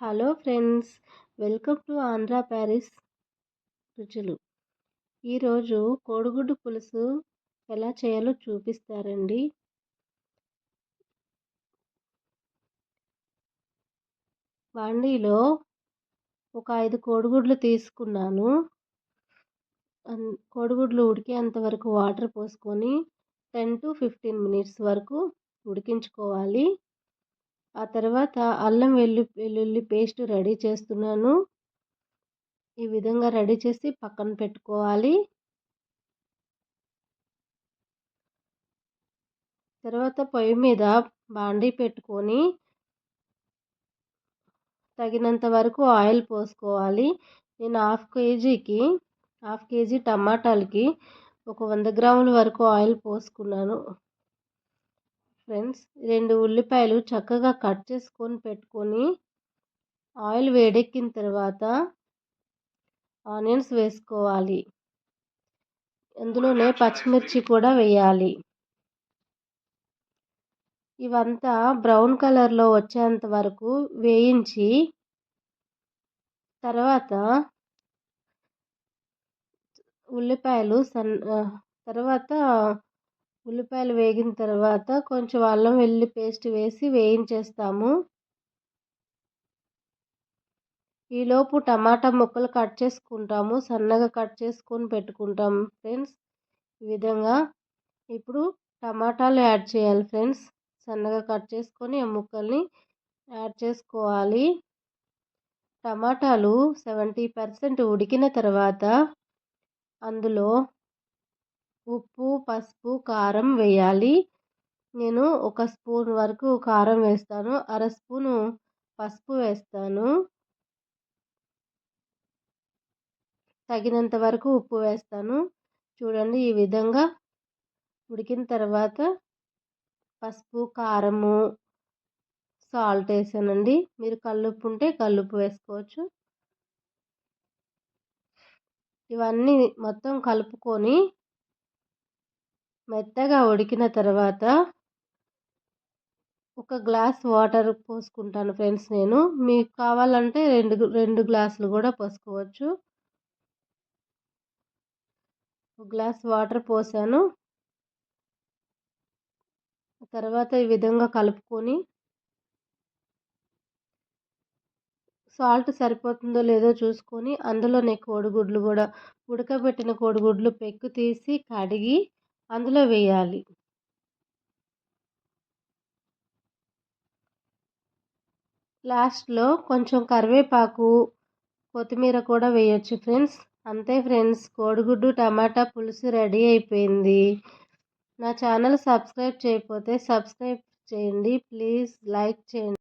Hello friends welcome to Andhra Paris రుచులు ఈరోజు కోడిగుడ్డు పులుసు ఎలా చేయాలో చూపిస్తారండి. బాండీలో ఒక ఐదు కోడిగుడ్లు తీసుకున్నాను. కోడిగుడ్లు ఉడికేంత వరకు వాటర్ పోసుకొని టెన్ టు ఫిఫ్టీన్ మినిట్స్ వరకు ఉడికించుకోవాలి. ఆ తర్వాత అల్లం వెల్లు వెల్లుల్లి పేస్ట్ రెడీ చేస్తున్నాను. ఈ విధంగా రెడీ చేసి పక్కన పెట్టుకోవాలి. తర్వాత పొయ్యి మీద బాండీ పెట్టుకొని తగినంత వరకు ఆయిల్ పోసుకోవాలి. నేను హాఫ్ కేజీకి హాఫ్ కేజీ టమాటాలకి ఒక వంద గ్రాముల వరకు ఆయిల్ పోసుకున్నాను. ఫ్రెండ్స్ రెండు ఉల్లిపాయలు చక్కగా కట్ చేసుకొని పెట్టుకొని ఆయిల్ వేడెక్కిన తర్వాత ఆనియన్స్ వేసుకోవాలి. అందులోనే పచ్చిమిర్చి కూడా వేయాలి. ఇవంతా బ్రౌన్ కలర్లో వచ్చేంత వరకు వేయించి తర్వాత ఉల్లిపాయలు సన్ తర్వాత ఉల్లిపాయలు వేగిన తర్వాత కొంచెం అల్లం వెల్లుల్లి పేస్ట్ వేసి వేయించేస్తాము. ఈలోపు టమాటా ముక్కలు కట్ చేసుకుంటాము. సన్నగా కట్ చేసుకొని పెట్టుకుంటాం ఫ్రెండ్స్. ఈ విధంగా ఇప్పుడు టమాటాలు యాడ్ చేయాలి ఫ్రెండ్స్. సన్నగా కట్ చేసుకొని ఆ ముక్కల్ని యాడ్ చేసుకోవాలి. టమాటాలు సెవెంటీ పర్సెంట్ ఉడికిన తర్వాత అందులో ఉప్పు పసుపు కారం వేయాలి. నేను ఒక స్పూన్ వరకు కారం వేస్తాను. అర స్పూను పసుపు వేస్తాను. తగినంత వరకు ఉప్పు వేస్తాను. చూడండి ఈ విధంగా ఉడికిన తర్వాత పసుపు కారము సాల్ట్ వేసానండి. మీరు కల్లుప్పు ఉంటే కల్లుప్పు వేసుకోవచ్చు. ఇవన్నీ మొత్తం కలుపుకొని మెత్తగా ఉడికిన తర్వాత ఒక గ్లాస్ వాటర్ పోసుకుంటాను ఫ్రెండ్స్ నేను. మీకు కావాలంటే రెండు రెండు గ్లాసులు కూడా పోసుకోవచ్చు. ఒక గ్లాస్ వాటర్ పోసాను. తర్వాత ఈ విధంగా కలుపుకొని సాల్ట్ సరిపోతుందో లేదో చూసుకొని అందులోనే కోడిగుడ్లు కూడా ఉడకబెట్టిన కోడిగుడ్లు పెక్కు తీసి కడిగి అందులో వేయాలి. లాస్ట్లో కొంచెం కరివేపాకు కొత్తిమీర కూడా వేయచ్చు ఫ్రెండ్స్. అంతే ఫ్రెండ్స్ కోడిగుడ్డు టమాటా పులుసు రెడీ అయిపోయింది. నా ఛానల్ సబ్స్క్రైబ్ చేయకపోతే సబ్స్క్రైబ్ చేయండి. ప్లీజ్ లైక్ చేయండి.